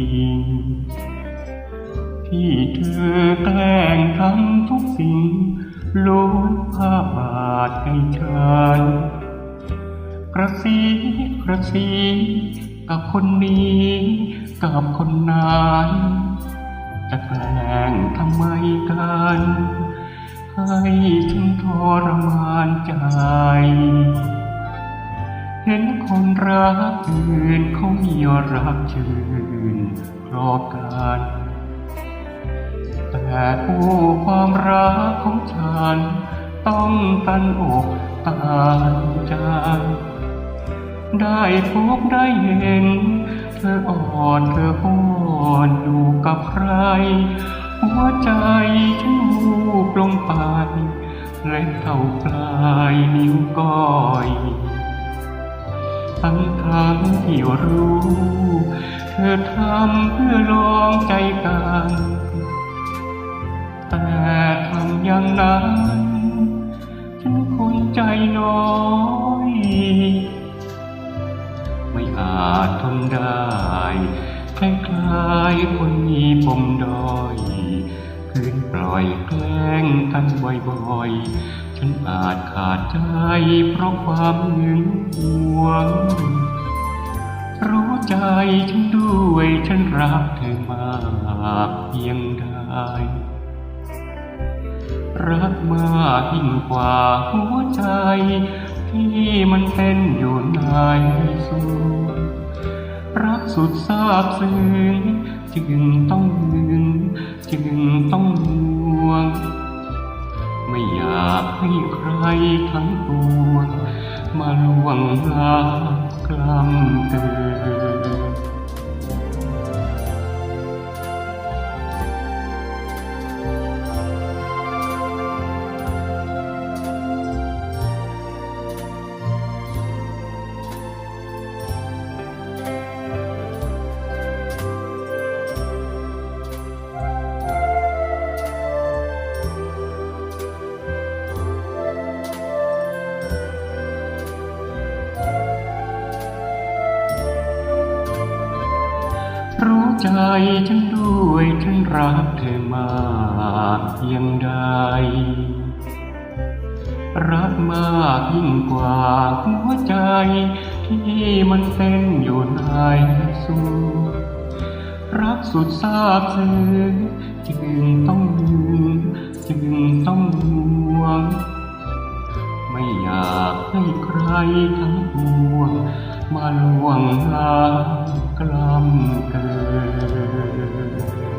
ริงที่เธอแกล้งทำทุกสิ่งล้วนภาพบาทให้ฉันกระซีกระซีกับคนนี้ กับคนนั้นจะแกล้งทำไมกันให้ฉันทรมานใจ เห็นคนรักอื่นเขามีรักชื่นพราะกันแต่ผู้ความรักของฉัน ต้องตันอกตันใจได้พบได้เห็น เธออ่อนเธออ่อนอยู่กับใคร หัวใจฉันวูบลงไป และเท่าปลายนิ้วก้อย ทั้งทางที่รู้ เธอทำเพื่อลองใจกันแต่ทำอย่างนั้น ฉันคนใจน้อย ไม่อาจทนได้คล้ายๆคนมีปมด้อย คืนปล่อยแกล้งกันบ่อยๆฉันอาจขาดใจเพราะความหึงหวง รู้ใจฉันด้วยฉันรักเธอมากเพียงใดรักมากยิ่งกว่าหัวใจ ที่มันเป็นอยู่ในสูรักสุดซาบซึ้งจึงต้องหึง จึงต้องลวง ไม่อยากให้ใครทั้งปวงมาลวงลากล้ำเกิน รู้ใจฉันด้วยฉันรักเธอมากเพียงใดรักมากยิ่งกว่าหัวใจ ที่มันเป็นอยู่ในสูรักสุดซาบซึ้งจึงต้องหึงจึงต้องห่วง ไม่อยากให้ใครทั้งปวง มาล่วงลามกล้ำเกิน